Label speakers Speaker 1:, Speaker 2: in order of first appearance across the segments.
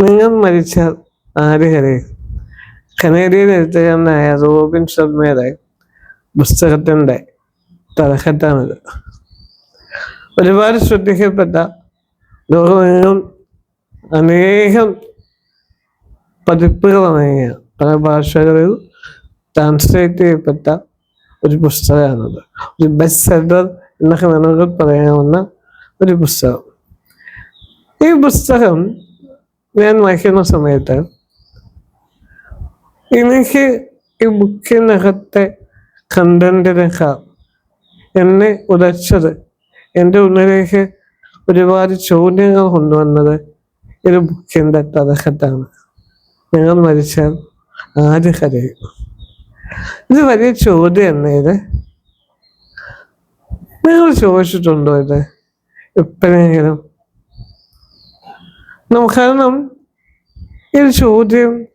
Speaker 1: നിങ്ങൾ മരിച്ചാൽ ആര് കരയും കനേഡിയൻ എഴുത്തുകാരനായ റോബിൻ ശർമ്മയുടെ പുസ്തകത്തിന്റെ തലക്കെട്ടാണിത്. ഒരുപാട് ശ്രദ്ധിക്കപ്പെട്ട ലോകമെങ്ങും അനേകം പതിപ്പുകൾ അനങ്ങിയ പല ഭാഷകളിൽ ട്രാൻസ്ലേറ്റ് ചെയ്യപ്പെട്ട ഒരു പുസ്തകമാണത്. ഒരു ബെസ്റ്റ് സെല്ലർ എന്നൊക്കെ വേണമെങ്കിൽ പറയാവുന്ന ഒരു പുസ്തകം. ഈ പുസ്തകം ഞാൻ വായിക്കുന്ന സമയത്ത് എനിക്ക് ഈ ബുക്കിനകത്തെ കണ്ടന്റിനേക്കാൾ എന്നെ ഉദച്ചത് എന്റെ ഉള്ളിലേക്ക് ഒരുപാട് ചോദ്യങ്ങൾ കൊണ്ടുവന്നത് ഒരു ബുക്കിന്റെ തലക്കെട്ടാണ്. ഞങ്ങൾ മരിച്ചാൽ ആര് കരയും? ഇത് വലിയ ചോദ്യം തന്നെ ഇത്? നിങ്ങൾ ചോദിച്ചിട്ടുണ്ടോ ഇത്? എപ്പോഴെങ്കിലും കാരണം ഈ ചോദ്യം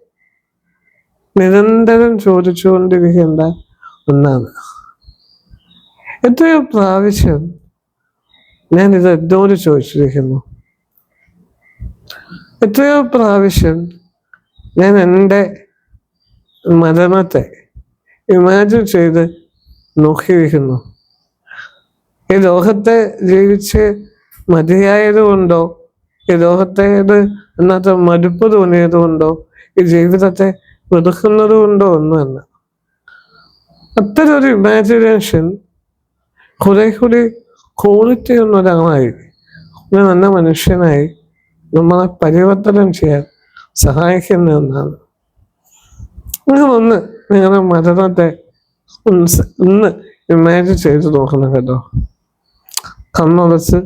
Speaker 1: നിരന്തരം ചോദിച്ചുകൊണ്ടിരിക്കേണ്ട ഒന്നാണ്. എത്രയോ പ്രാവശ്യം ഞാൻ ഇത് എന്നോട് ചോദിച്ചിരിക്കുന്നു. എത്രയോ പ്രാവശ്യം ഞാൻ എന്റെ മരണത്തെ ഇമാജിൻ ചെയ്ത് നോക്കിയിരിക്കുന്നു. ഈ ലോകത്തെ ജീവിച്ച് മതിയായത് കൊണ്ടോ ഈ ലോകത്തെ ഇത് അന്നത്തെ മടുപ്പ് തോന്നിയത് കൊണ്ടോ ഈ ജീവിതത്തെ വെറുക്കുന്നത് കൊണ്ടോ ഒന്നുമല്ല. അത്തരൊരു ഇമാജിനേഷൻ കുറെ കൂടി ക്വാളിറ്റി ഒരാളായി. ഒരു നല്ല മനുഷ്യനായി നമ്മളെ പരിവർത്തനം ചെയ്യാൻ സഹായിക്കുന്ന ഒന്നാണ്. നിങ്ങളൊന്ന് നിങ്ങളുടെ മരണത്തെ ഒന്ന് ഇമാജിൻ ചെയ്ത് നോക്കണം കേട്ടോ. കണ്ണുറച്ച്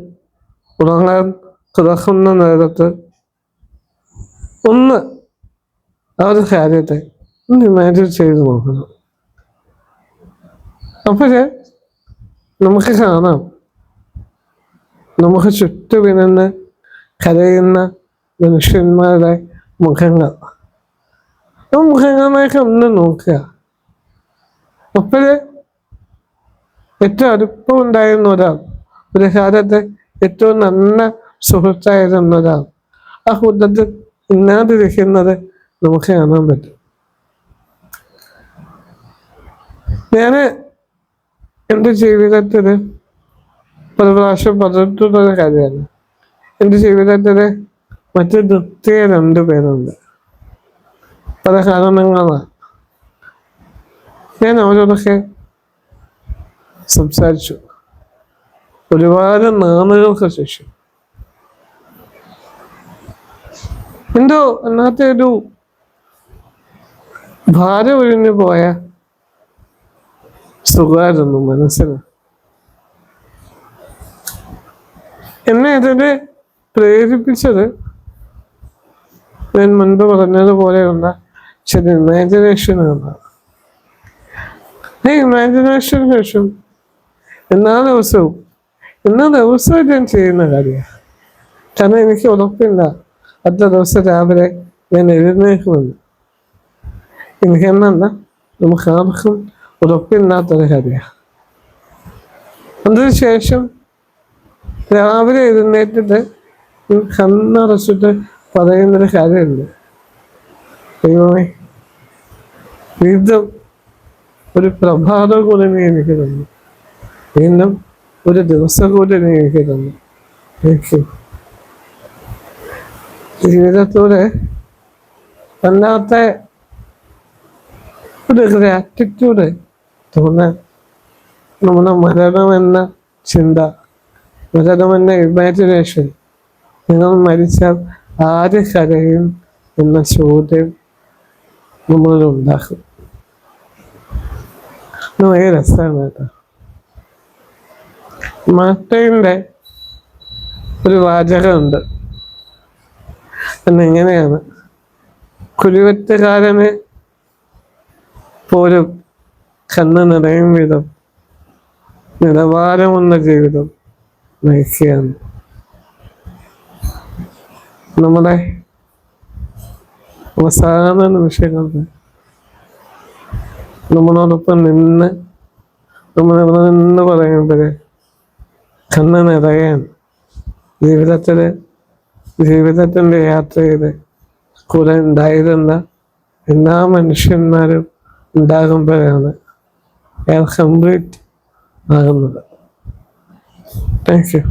Speaker 1: ഉറങ്ങാൻ കിടക്കുന്ന നേരത്ത് ഒന്ന് ആ ഒരു കാര്യത്തെ ഒന്ന് ഇമാജിൻ ചെയ്ത് നോക്കണം. അപ്പോഴേ നമുക്ക് കാണാം. നമുക്ക് ചുറ്റുമിരുന്ന് കരയുന്ന മനുഷ്യന്മാരുടെ മുഖങ്ങൾ. ആ മുഖങ്ങളിലേക്ക് ഒന്ന് നോക്കുക. അപ്പോഴേ ഏറ്റവും അടുപ്പമുണ്ടായിരുന്ന ഒരാൾ ഒരു കാലത്ത് ഏറ്റവും നല്ല സുഹൃത്തായിരുന്ന ഒരാൾ ആ കൂട്ടത്തിൽ ഇന്നാതിരിക്കുന്നത് നമുക്ക് കാണാൻ പറ്റും. ഞാൻ എന്റെ ജീവിതത്തിൽ പല പ്രാവശ്യം പറഞ്ഞിട്ടുള്ളൊരു കാര്യമാണ്. എന്റെ ജീവിതത്തിൽ മറ്റു നിർത്തിയ രണ്ടു പേരുണ്ട്. പല കാരണങ്ങളാണ് ഞാൻ അവരോടൊക്കെ സംസാരിച്ചു. ഒരുപാട് നാളുകൾക്ക് ശേഷം. എന്തോ അന്നത്തെ ഒരു ഭാരം ഒഴിഞ്ഞു പോയ സുഖമായിരുന്നു മനസ്സിന്. എന്നെ ഇതിന് പ്രേരിപ്പിച്ചത് ഞാൻ മുൻപ് പറഞ്ഞതുപോലെയുള്ള ചില ഇമാജിനേഷൻ എന്നാണ് ഈ ഇമാജിനേഷന് ശേഷം എല്ലാ ദിവസവും എല്ലാ ദിവസവും ഞാൻ ചെയ്യുന്ന കാര്യമാണ്. കാരണം എനിക്ക് ഉറപ്പില്ല. അടുത്ത ദിവസം രാവിലെ ഞാൻ എഴുന്നേക്കുമെന്ന് എന്നാ നമുക്ക് ആർക്കും ഉറപ്പില്ലാത്തൊരു കാര്യമാണ്. അതിനുശേഷം രാവിലെ എഴുന്നേറ്റിട്ട് കണ്ണറച്ചിട്ട് പറയുന്നൊരു കാര്യമുണ്ട്. ദൈവമേ വീണ്ടും ഒരു പ്രഭാതം കൂടി നീ എനിക്ക് തന്നു. വീണ്ടും ഒരു ദിവസം കൂടി നീ എനിക്ക് തന്നു. എനിക്ക് ജീവിതത്തോടെ വല്ലാത്ത ഒരു ഗ്രാറ്റിറ്റ്യൂഡ് തോന്നാൻ നമ്മുടെ മരണമെന്ന ചിന്ത മരണമെന്ന ഇമാജിനേഷൻ നിങ്ങൾ മരിച്ചാൽ ആര് കരയും എന്ന ചോദ്യം നമ്മളിലുണ്ടാക്കും ഇത് ഭയങ്കര രസമാണ് കേട്ടോ. മാറ്റയുടെ ഒരു വാചകമുണ്ട്. എന്നെങ്ങനെയാണ് കുരുവറ്റുകാരന് പോലും കണ്ണ് നിറയും വിധം നിലവാരമുള്ള ജീവിതം നയിക്കുകയാണ്. നമ്മുടെ അവസാന നിമിഷങ്ങളിൽ നമ്മളോടൊപ്പം നിന്ന് നമ്മളിവിടെ നിന്ന് പറയുമ്പോഴേ കണ്ണ് നിറയാൻ ജീവിതത്തിൽ ജീവിതത്തിന്റെ യാത്രയിൽ കൂടെ ഉണ്ടായിരുന്ന എല്ലാ മനുഷ്യന്മാരും ഉണ്ടാകുമ്പോഴാണ് അയാൾ കംപ്ലീറ്റ് ആകുന്നത്. Thank you